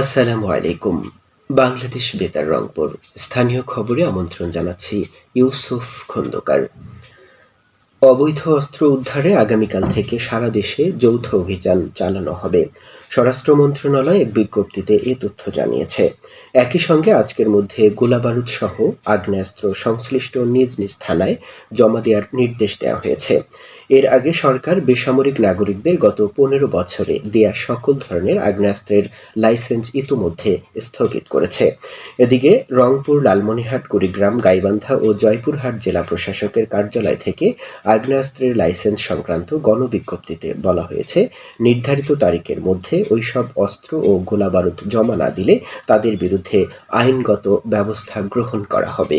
আসসালামু আলাইকুম। বাংলাদেশ বেতার, রংপুর। স্থানীয় খবরে আমন্ত্রণ জানাচ্ছি ইউসুফ খন্দকার। অবৈধ অস্ত্র উদ্ধারে আগামীকাল থেকে সারা দেশে যৌথ অভিযান চালানো হবে। স্বরাষ্ট্র মন্ত্রণালয় এক বিজ্ঞপ্তিতে এ তথ্য জানিয়েছে। একই সঙ্গে আজকের মধ্যে গোলাবারুদ সহ আগ্নেয়াস্ত্র সংশ্লিষ্ট নিজ নিজ থানায় জমা দেওয়ার নির্দেশ দেওয়া হয়েছে। এর আগে সরকার বেসামরিক নাগরিকদের গত পনেরো বছরে দেয়া সকল ধরনের আগ্নেয়াস্ত্রের লাইসেন্স ইতোমধ্যে স্থগিত করেছে। এদিকে রংপুর, লালমনিরহাট, কুড়িগ্রাম, গাইবান্ধা ও জয়পুরহাট জেলা প্রশাসকের কার্যালয় থেকে আগ্নেয়াস্ত্রের লাইসেন্স সংক্রান্ত গণবিজ্ঞপ্তিতে বলা হয়েছে, নির্ধারিত তারিখের মধ্যে ওইসব অস্ত্র ও গোলাবারুদ জমা না দিলে তাদের বিরুদ্ধে আইনগত ব্যবস্থা গ্রহণ করা হবে।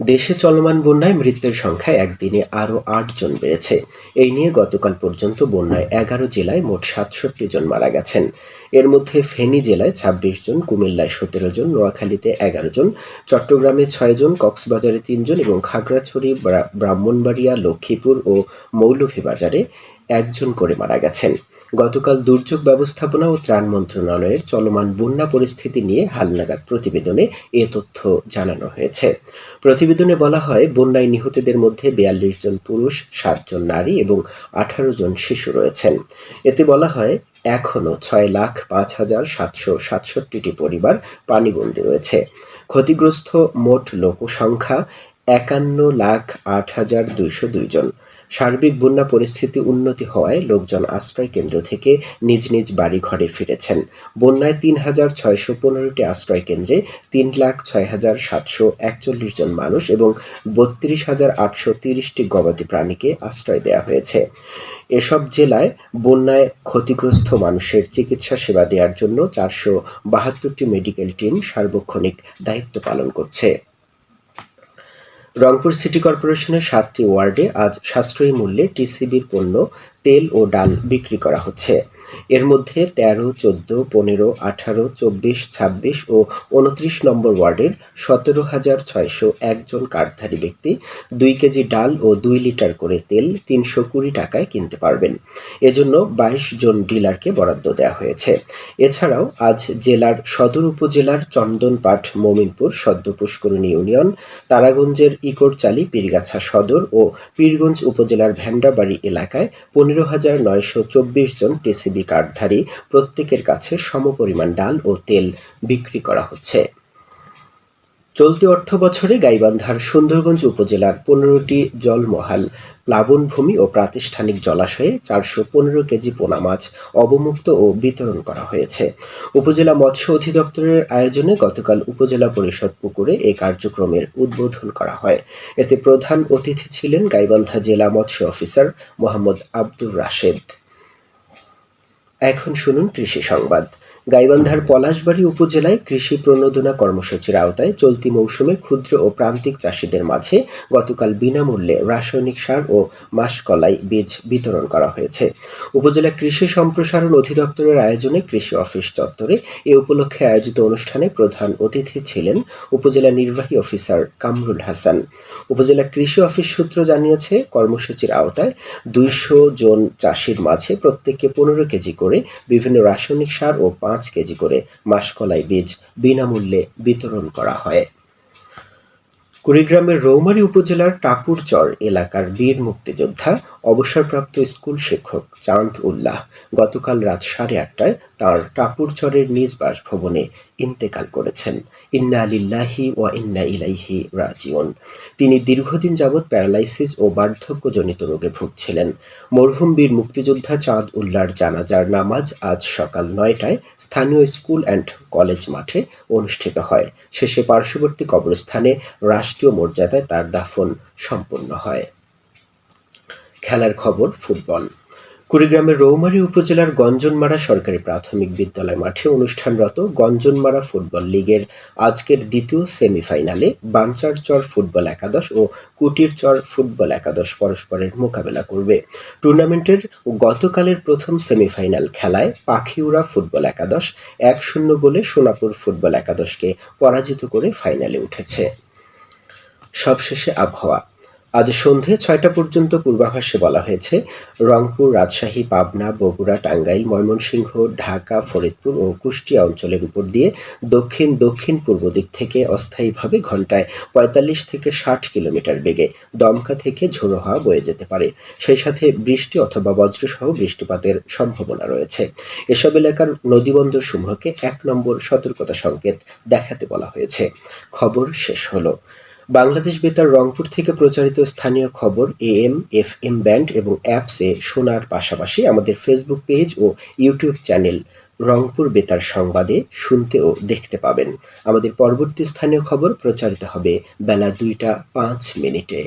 দেশে চলমান বন্যায় মৃত্যুর সংখ্যা একদিনে আরও আটজন বেড়েছে। এই নিয়ে গতকাল পর্যন্ত বন্যায় এগারো জেলায় মোট সাতষট্টি জন মারা গেছেন। এর মধ্যে ফেনী জেলায় ছাব্বিশ জন, কুমিল্লায় সতেরো জন, নোয়াখালীতে এগারো জন, চট্টগ্রামে ছয় জন, কক্সবাজারে তিনজন এবং খাগড়াছড়ি ব্রাহ্মণবাড়িয়া, লক্ষ্মীপুর ও মৌলভীবাজারে একজন করে মারা গেছেন। গতকাল দুর্যোগ ব্যবস্থাপনা ও ত্রাণ মন্ত্রণালয়ের চলমান বন্যা পরিস্থিতি নিয়ে হালনাগাদ প্রতিবেদনে এ তথ্য জানানো হয়েছে। প্রতিবেদনে বলা হয়, বন্যায় নিহতদের মধ্যে বিয়াল্লিশ জন পুরুষ সাত জন নারী এবং আঠারো জন শিশু রয়েছেন। এতে বলা হয়, এখনও ছয় লাখ পাঁচ হাজার সাতশো সাতষট্টিটি পরিবার পানিবন্দী রয়েছে। ক্ষতিগ্রস্ত মোট লোকসংখ্যা একান্ন লাখ আট হাজার দুইশো দুই জন। সার্বিক বন্যা পরিস্থিতি উন্নতি হওয়ায় লোকজন আশ্রয় কেন্দ্র থেকে নিজ নিজ বাড়ি ঘরে ফিরেছেন। বন্যায় তিন হাজার ছয়শো পনেরোটি আশ্রয় কেন্দ্রে তিন লাখ ছয় হাজার সাতশো একচল্লিশ জন মানুষ এবং বত্রিশ হাজার আটশো তিরিশটি গবাদি প্রাণীকে আশ্রয় দেওয়া হয়েছে। এসব জেলায় বন্যায় ক্ষতিগ্রস্ত মানুষের চিকিৎসা সেবা দেওয়ার জন্য চারশো বাহাত্তরটি মেডিকেল টিম সার্বক্ষণিক দায়িত্ব পালন করছে। রংপুর সিটি কর্পোরেশনের সাতটি ওয়ার্ডে আজ সাশ্রয়ী মূল্যে টিসিবির পণ্য, তেল ও ডাল বিক্রি করা হচ্ছে। এর মধ্যে তেরো, চোদ্দ, পনেরো, আঠারো, চব্বিশ, ছাব্বিশ ও উনত্রিশ নম্বর ওয়ার্ডের সতেরো হাজার ছয়শো একজন কার্ডধারী ব্যক্তি দুই কেজি ডাল ও দুই লিটার করে তেল তিনশো কুড়ি টাকায় কিনতে পারবেন। এজন্য বাইশ জন ডিলারকে বরাদ্দ দেওয়া হয়েছে। এছাড়াও আজ জেলার সদর উপজেলার চন্দনপাট, মমিনপুর সদ্য পুষ্করণী ইউনিয়ন, তারাগঞ্জের ইকোরচালি, পীরগাছা সদর ও পীরগঞ্জ উপজেলার ভ্যান্ডাবাড়ি এলাকায় পনেরো হাজার নয়শো চব্বিশ জন টিসিবি কার্ডধারী প্রত্যেকের কাছে সমপরিমাণ ডাল ও তেল বিক্রি করা হচ্ছে। চলতি অর্থ বছরে গাইবান্ধার সুন্দরগঞ্জ উপজেলার পনেরোটি জলমহাল, প্লাবনভূমি ও প্রাতিষ্ঠানিক জলাশয়ে চারশো পনেরো কেজি পোনা মাছ অবমুক্ত ও বিতরণ করা হয়েছে। উপজেলা মৎস্য অধিদপ্তরের আয়োজনে গতকাল উপজেলা পরিষদ পুকুরে এই কার্যক্রমের উদ্বোধন করা হয়। এতে প্রধান অতিথি ছিলেন গাইবান্ধা জেলা মৎস্য অফিসার মোহাম্মদ আব্দুর রাশেদ। এখন শুনুন কৃষি সংবাদ। গাইবান্ধার পলাশবাড়ী উপজেলায় কৃষি প্রণোদনা কর্মসূচির আওতায় চলতি মৌসুমে ক্ষুদ্র ও প্রান্তিক চাষিদের মাঝে গতকাল বিনামূল্যে রাসায়নিক সার ও মাসকলাই বীজ বিতরণ করা হয়েছে। উপজেলা কৃষি সম্প্রসারণ অধিদপ্তরের আয়োজনে কৃষি অফিস চত্বরে এ উপলক্ষে আয়োজিত অনুষ্ঠানে প্রধান অতিথি ছিলেন উপজেলা নির্বাহী অফিসার কামরুল হাসান। উপজেলা কৃষি অফিস সূত্র জানিয়েছে, কর্মসূচির আওতায় দুইশো জন চাষির মাঝে প্রত্যেককে পনেরো কেজি করে বিভিন্ন রাসায়নিক সার ও পাঁচ পাঁচ কেজি করে মাসকলাই বীজ বিনামূল্যে বিতরণ করা হয়। কুড়িগ্রামের রৌমারী উপজেলার টাপুরচর এলাকার বীর মুক্তিযোদ্ধা, অবসরপ্রাপ্ত স্কুল শিক্ষক চাঁদ উল্লাহ গতকাল রাত সাড়ে আটটায় তাঁর টাপুরচরের নিজ বাসভবনে ইন্তেকাল করেছেন। ইন্না আলিল্লাহি ও ইন্না ইলাইহি রাজিউন। তিনি দীর্ঘদিন যাবৎ প্যারালাইসিস ও বার্ধক্যজনিত রোগে ভুগছিলেন। মরহুম বীর মুক্তিযোদ্ধা চাঁদ উল্লাহর জানাজার নামাজ আজ সকাল নয়টায় স্থানীয় স্কুল অ্যান্ড কলেজ মাঠে অনুষ্ঠিত হয়। শেষে পার্শ্ববর্তী কবরস্থানে রাষ্ট্রীয় মর্যাদায় তার দাফন সম্পন্ন হয়। খেলার খবর, ফুটবল। কুড়িগ্রামের রৌমারী উপজেলার গঞ্জনমারা সরকারি প্রাথমিক বিদ্যালয় মাঠে অনুষ্ঠানরত গঞ্জনমারা ফুটবল লীগের আজকের দ্বিতীয় সেমিফাইনালে বাঞ্চারচর ফুটবল একাদশ ও কুটিরচর ফুটবল একাদশ পরস্পরের মোকাবেলা করবে। টুর্নামেন্টের গতকালের প্রথম সেমিফাইনাল খেলায় পাখিউড়া ফুটবল একাদশ এক শূন্য গোলে সোনাপুর ফুটবল একাদশকে পরাজিত করে ফাইনালে উঠেছে। সবশেষে আবহাওয়া। আজ সন্ধে ছয়টা পর্যন্ত পূর্বাভাসে বলা হয়েছে, রংপুর, রাজশাহী, পাবনা, বগুড়া, টাঙ্গাইল, ময়মনসিংহ, ঢাকা, ফরিদপুর ও কুষ্টিয়া অঞ্চলের উপর দিয়ে দক্ষিণ দক্ষিণ পূর্ব দিক থেকে অস্থায়ীভাবে ঘন্টায় পঁয়তাল্লিশ থেকে ষাট কিলোমিটার বেগে দমকা থেকে ঝোড়ো হাওয়া বয়ে যেতে পারে। সেই সাথে বৃষ্টি অথবা বজ্রসহ বৃষ্টিপাতের সম্ভাবনা রয়েছে। এসব এলাকার নদীবন্দর সমূহকে এক নম্বর সতর্কতা সংকেত দেখাতে বলা হয়েছে। খবর শেষ হলো। বাংলাদেশ বেতার রংপুর থেকে প্রচারিত স্থানীয় খবর, এএম এফ এম ব্যান্ড এবং অ্যাপসে শোনার পাশাপাশি আমাদের ফেসবুক পেজ ও ইউটিউব চ্যানেল রংপুর বেতার সংবাদে শুনতে ও দেখতে পাবেন। আমাদের পরবর্তী স্থানীয় খবর প্রচারিত হবে বেলা দুইটা পাঁচ মিনিটে।